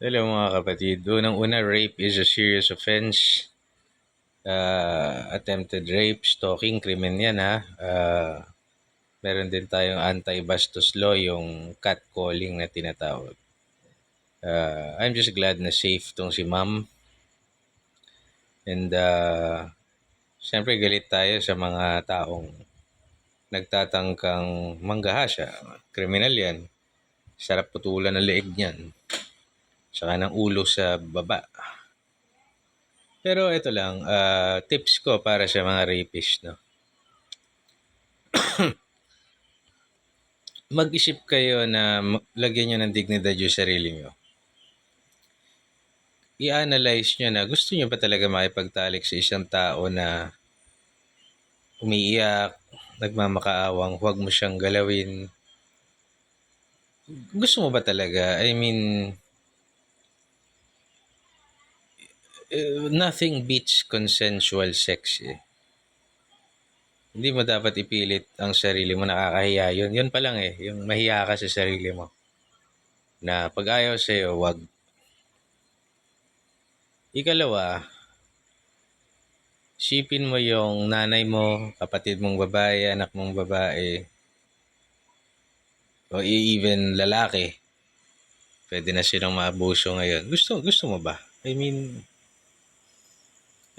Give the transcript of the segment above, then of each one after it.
Hello mga kapatid. Unang-una, rape is a serious offense. Uh, attempted rape, stalking, krimen yan ha. Uh, meron din tayong anti-bastos law, yung catcalling na tinatawag. Uh, I'm just glad na safe tong si ma'am. And uh, siyempre galit tayo sa mga taong nagtatangkang manggahasya. Kriminal yan. Sarap putulan ng leeg niyan. Saka ng ulo sa baba. Pero ito lang, uh, tips ko para sa mga rapist, no? Mag-isip kayo na lagyan nyo ng dignidad yung sarili nyo. I-analyze nyo na gusto nyo ba talaga makipagtalik sa isang tao na umiiyak, nagmamakaawang, huwag mo siyang galawin. Gusto mo ba talaga? I mean, uh, nothing beats consensual sex eh. Hindi mo dapat ipilit ang sarili mo, nakakahiya yun. Yun pa lang eh, yung mahiya ka sa sarili mo. Na pag ayaw sa'yo, wag. Ikalawa, sipin mo yung nanay mo, kapatid mong babae, anak mong babae, o even lalaki. Pwede na silang maabuso ngayon. Gusto, gusto mo ba? I mean,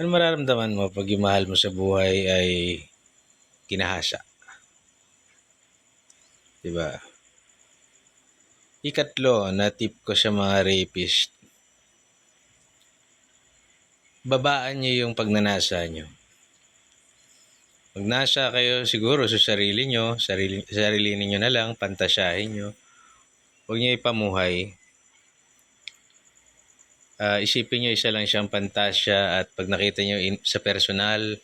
ano mararamdaman mo pag yung mahal mo sa buhay ay kinahasa? Diba? Ikatlo na tip ko sa mga rapist, babaan niyo yung pagnanasa niyo. Pag nasa kayo siguro sa sarili niyo, sarili, sarili niyo na lang, pantasyahin niyo. Huwag niyo ipamuhay uh, isipin nyo isa lang siyang pantasya at pag nakita nyo in, sa personal,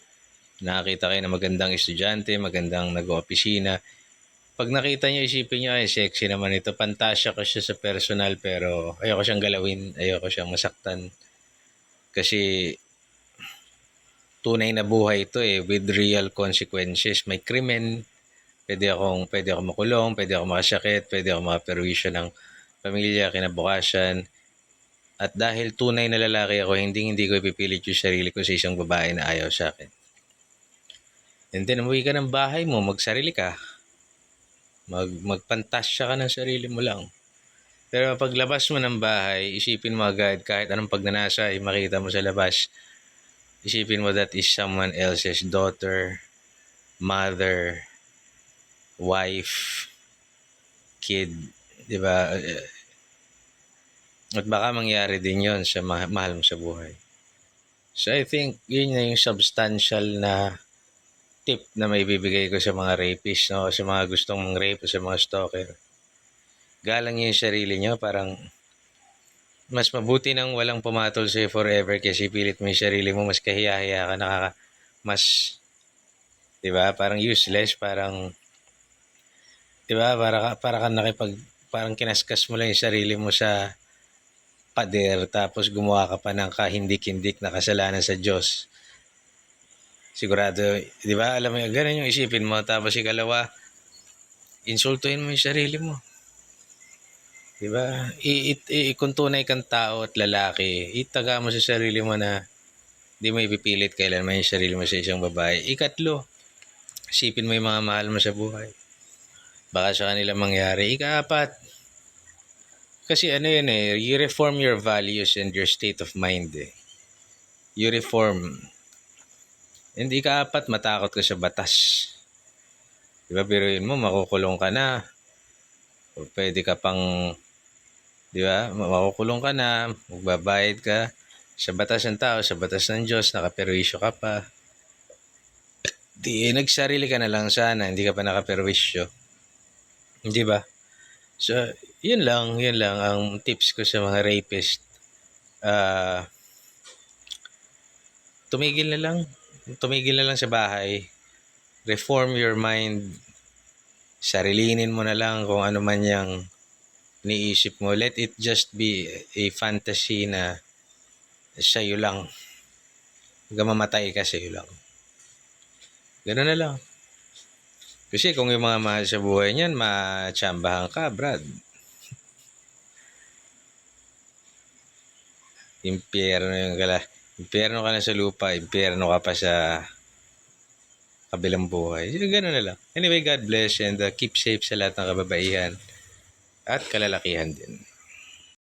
nakita kayo na magandang estudyante, magandang nag-opisina, pag nakita nyo, isipin nyo, ay sexy naman ito, pantasya ko siya sa personal pero ayoko siyang galawin, ayoko siyang masaktan. Kasi tunay na buhay ito eh, with real consequences. May krimen, pwede akong, pwede akong makulong, pwede akong makasakit, pwede akong makaperwisyo ng pamilya, kinabukasan at dahil tunay na lalaki ako, hindi hindi ko ipipilit yung sarili ko sa isang babae na ayaw sa akin. And then, umuwi ka ng bahay mo, magsarili ka. Mag, magpantasya ka ng sarili mo lang. Pero paglabas mo ng bahay, isipin mo agad kahit anong pagnanasa ay makita mo sa labas. Isipin mo that is someone else's daughter, mother, wife, kid, 'di ba? At baka mangyari din yon sa ma- mahal mo sa buhay. So I think yun na yung substantial na tip na may bibigay ko sa mga rapists, no? sa mga gustong rape, sa mga stalker. Galang yung sarili nyo, parang mas mabuti nang walang pumatol sa'yo forever kasi pilit mo yung sarili mo, mas kahiya-hiya ka, nakaka, mas, di ba, parang useless, parang, di ba, para, para ka nakipag, parang kinaskas mo lang yung sarili mo sa, pader tapos gumawa ka pa ng kahindik-hindik na kasalanan sa Diyos. Sigurado, di ba? Alam mo, ganun yung isipin mo. Tapos ikalawa, insultuhin mo yung sarili mo. Di ba? I, i, i, kung tunay kang tao at lalaki, itaga mo sa sarili mo na di mo ipipilit kailanman yung sarili mo sa isang babae. Ikatlo, isipin mo yung mga mahal mo sa buhay. Baka sa kanila mangyari. Ikaapat, kasi ano yun eh, you reform your values and your state of mind eh. You reform. Hindi ka apat, matakot ka sa batas. Diba, biruin mo, makukulong ka na. O pwede ka pang, di ba, makukulong ka na, magbabayad ka sa batas ng tao, sa batas ng Diyos, nakaperwisyo ka pa. Di, nagsarili ka na lang sana, hindi ka pa nakaperwisyo. Di ba? So, yun lang, yun lang ang tips ko sa mga rapist. Uh, tumigil na lang. Tumigil na lang sa bahay. Reform your mind. Sarilinin mo na lang kung ano man yung niisip mo. Let it just be a fantasy na sa'yo lang. Huwag mamatay ka sa'yo lang. Ganun na lang. Kasi kung yung mga mahal sa buhay niyan, matsambahan ka, Brad. impyerno yung kala. Impyerno ka na sa lupa, impyerno ka pa sa kabilang buhay. Yung Ganun na lang. Anyway, God bless and uh, keep safe sa lahat ng kababaihan at kalalakihan din.